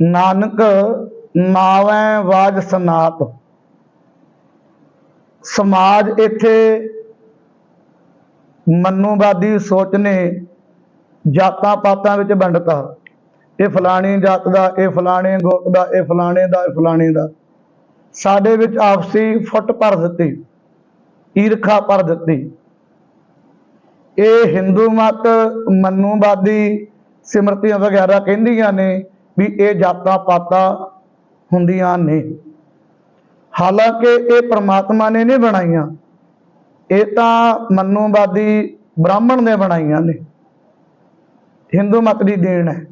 ਨਾਨਕ ਨਾਵੇਂ ਵਾਜ ਸਨਾਤ ਸਮਾਜ ਇੱਥੇ ਮਨੂਵਾਦੀ ਸੋਚ ਨੇ ਜਾਤਾਂ ਪਾਤਾਂ ਵਿੱਚ ਵੰਡਤਾ। ਇਹ ਫਲਾਣੀ ਜਾਤ ਦਾ, ਇਹ ਫਲਾਣੇ ਗੋਤ ਦਾ, ਇਹ ਫਲਾਣੇ ਦਾ, ਇਹ ਫਲਾਣੇ ਦਾ। ਸਾਡੇ ਵਿੱਚ ਆਪਸੀ ਫੁੱਟ ਭਰ ਦਿੱਤੀ, ਈਰਖਾ ਭਰ ਦਿੱਤੀ। ਇਹ ਹਿੰਦੂ ਮਤ ਮਨੂਵਾਦੀ ਸਿਮਰਤੀਆਂ ਵਗੈਰਾ ਕਹਿੰਦੀਆਂ ਨੇ ਵੀ ਇਹ ਜਾਤਾਂ ਪਾਤਾਂ ਹੁੰਦੀਆਂ ਨੇ। ਹਾਲਾਂਕਿ ਇਹ ਪ੍ਰਮਾਤਮਾ ਨੇ ਨਹੀਂ ਬਣਾਈਆਂ। ਇਹ ਤਾਂ ਮਨੋਵਾਦੀ ਬ੍ਰਾਹਮਣ ਨੇ ਬਣਾਈਆਂ ਨੇ। ਹਿੰਦੂ ਮਤ ਦੀ ਦੇਣ ਹੈ।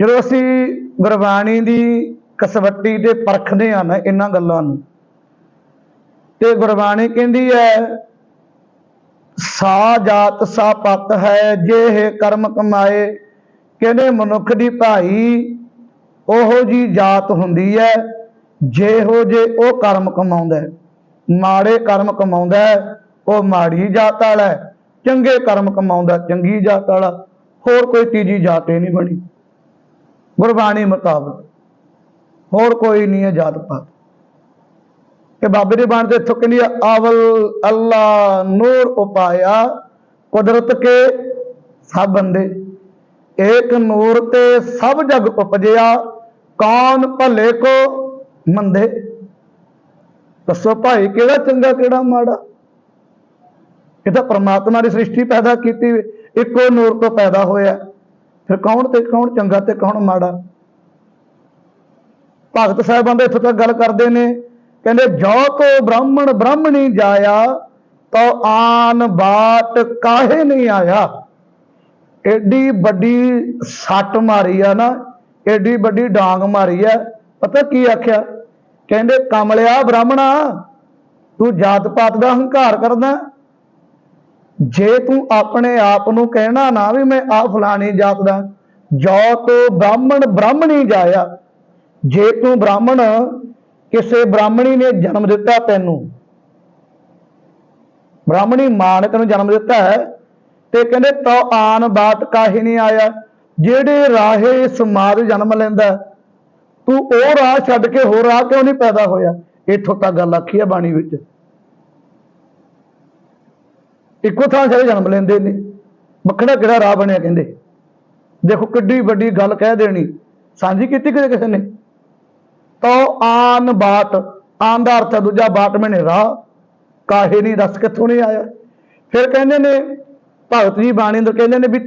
ਜਦੋਂ ਅਸੀਂ ਗੁਰਬਾਣੀ ਦੀ ਕਸਵੱਟੀ ਤੇ ਪਰਖਦੇ ਹਾਂ ਨਾ ਇਹਨਾਂ ਗੱਲਾਂ ਨੂੰ, ਤੇ ਗੁਰਬਾਣੀ ਕਹਿੰਦੀ ਹੈ, ਸਾ ਜਾਤ ਸਾ ਪਤ ਹੈ, ਜੇ ਇਹ ਕਰਮ ਕਮਾਏ ਕਹਿੰਦੇ ਮਨੁੱਖ ਦੀ ਭਾਈ ਉਹੋ ਜੀ ਜਾਤ ਹੁੰਦੀ ਹੈ ਜਿਹੋ ਜੇ ਉਹ ਕਰਮ ਕਮਾਉਂਦਾ ਮਾੜੇ ਕਰਮ ਕਮਾਉਂਦਾ ਉਹ ਮਾੜੀ ਜਾਤ ਵਾਲਾ ਚੰਗੇ ਕਰਮ ਕਮਾਉਂਦਾ ਚੰਗੀ ਜਾਤ ਵਾਲਾ। ਹੋਰ ਕੋਈ ਤੀਜੀ ਜਾਤ ਹੀ ਨਹੀਂ ਬਣੀ। ਗੁਰਬਾਣੀ ਮੁਤਾਬਕ ਹੋਰ ਕੋਈ ਨਹੀਂ ਹੈ ਜਾਤ ਪਾਤ। ਕਿ ਬਾਬੇ ਦੀ ਬਾਣ ਤੇ ਇੱਥੋਂ ਕਹਿੰਦੀ ਆ, ਅਵਲ ਅੱਲਾ ਨੂਰ ਉਪਾਇਆ ਕੁਦਰਤ ਕੇ ਸਭ ਬੰਦੇ। ਏਕ ਨੂਰ ਤੇ ਸਭ ਜਗ ਉਪਜਿਆ ਕੌਣ ਭਲੇ ਕੋ ਮੰਦੇ। ਦੱਸੋ ਭਾਈ, ਕਿਹੜਾ ਚੰਗਾ, ਕਿਹੜਾ ਮਾੜਾ? ਇਹ ਤਾਂ ਪ੍ਰਮਾਤਮਾ ਦੀ ਸ੍ਰਿਸ਼ਟੀ ਪੈਦਾ ਕੀਤੀ ਇੱਕੋ ਨੂਰ ਤੋਂ ਪੈਦਾ ਹੋਇਆ। ਫਿਰ ਕੌਣ ਤੇ ਕੌਣ ਚੰਗਾ ਤੇ ਕੌਣ ਮਾੜਾ? ਭਗਤ ਸਾਹਿਬਾਂ ਦੇ ਇੱਥੋਂ ਤੱਕ ਗੱਲ ਕਰਦੇ ਨੇ, ਕਹਿੰਦੇ, ਜੋ ਕੋ ਬ੍ਰਾਹਮਣ ਬ੍ਰਾਹਮਣੀ ਜਾਇਆ, ਤੋ ਆਨ ਬਾਟ ਕਾਹੇ ਨਹੀਂ ਆਇਆ? ਐਡੀ ਵੱਡੀ ਸੱਟ ਮਾਰੀ ਆ ਨਾ ਐਡੀ ਵੱਡੀ ਡਾਂਗ ਮਾਰੀ ਆ। ਪਤਾ ਕੀ ਆਖਿਆ? ਕਹਿੰਦੇ, ਕਮਲਿਆ ਬ੍ਰਾਹਮਣਾ, ਤੂੰ ਜਾਤ ਪਾਤ ਦਾ ਹੰਕਾਰ ਕਰਦਾ। ਜੇ ਤੂੰ ਆਪਣੇ ਆਪ ਨੂੰ ਕਹਿਣਾ ਨਾ ਵੀ ਮੈਂ ਆ ਫਲਾਣੀ ਜਾਤ ਦਾ, ਜੋ ਤੋ ਬ੍ਰਾਹਮਣ ਬ੍ਰਾਹਮਣੀ ਜਾਇਆ। ਜੇ ਤੂੰ ਬ੍ਰਾਹਮਣ, ਕਿਸੇ ਬ੍ਰਾਹਮਣੀ ਨੇ ਜਨਮ ਦਿੱਤਾ ਤੈਨੂੰ। ਬ੍ਰਾਹਮਣੀ ਮਾਂ ਨੇ ਤੈਨੂੰ ਜਨਮ ਦਿੱਤਾ ਹੈ। ਤੇ ਕਹਿੰਦੇ ਤੋ ਆਨ ਬਾਤ ਕਾਹੀ ਨਹੀਂ ਆਇਆ, ਜਿਹੜੇ ਰਾਹੇ ਸਮਾਜ ਜਨਮ ਲੈਂਦਾ, ਤੂੰ ਉਹ ਰਾਹ ਛੱਡ ਕੇ ਹੋਰ ਰਾਹ ਕਿਉਂ ਨਹੀਂ ਪੈਦਾ ਹੋਇਆ? ਇੱਥੋਂ ਤੱਕ ਗੱਲ ਆਖੀ ਹੈ ਬਾਣੀ ਵਿੱਚ। ਇੱਕੋ ਥਾਂ ਸਾਰੇ ਜਨਮ ਲੈਂਦੇ ਨੇ। ਵੱਖਰਾ ਕਿਹੜਾ ਰਾਹ ਬਣਿਆ ਕਹਿੰਦੇ? ਦੇਖੋ ਕਿੱਡੀ ਵੱਡੀ ਗੱਲ ਕਹਿ ਦੇਣੀ। ਸਾਂਝੀ ਕੀਤੀ ਕਿਤੇ ਕਿਸੇ ਨੇ? ਤੋ ਆਨ ਬਾਤ, ਆਨ ਦਾ ਅਰਥ ਹੈ ਦੂਜਾ ਬਾਤ ਮੈਨੇ ਰਾਹ। ਕਾਹੇ ਨਹੀਂ, ਰਸ ਕਿੱਥੋਂ ਨਹੀਂ ਆਇਆ? ਫਿਰ ਕਹਿੰਦੇ ਨੇ ਭਗਤ ਜੀ ਬਾਣੀ ਅੰਦਰ ਕਹਿੰਦੇ ਨੇ ਵੀ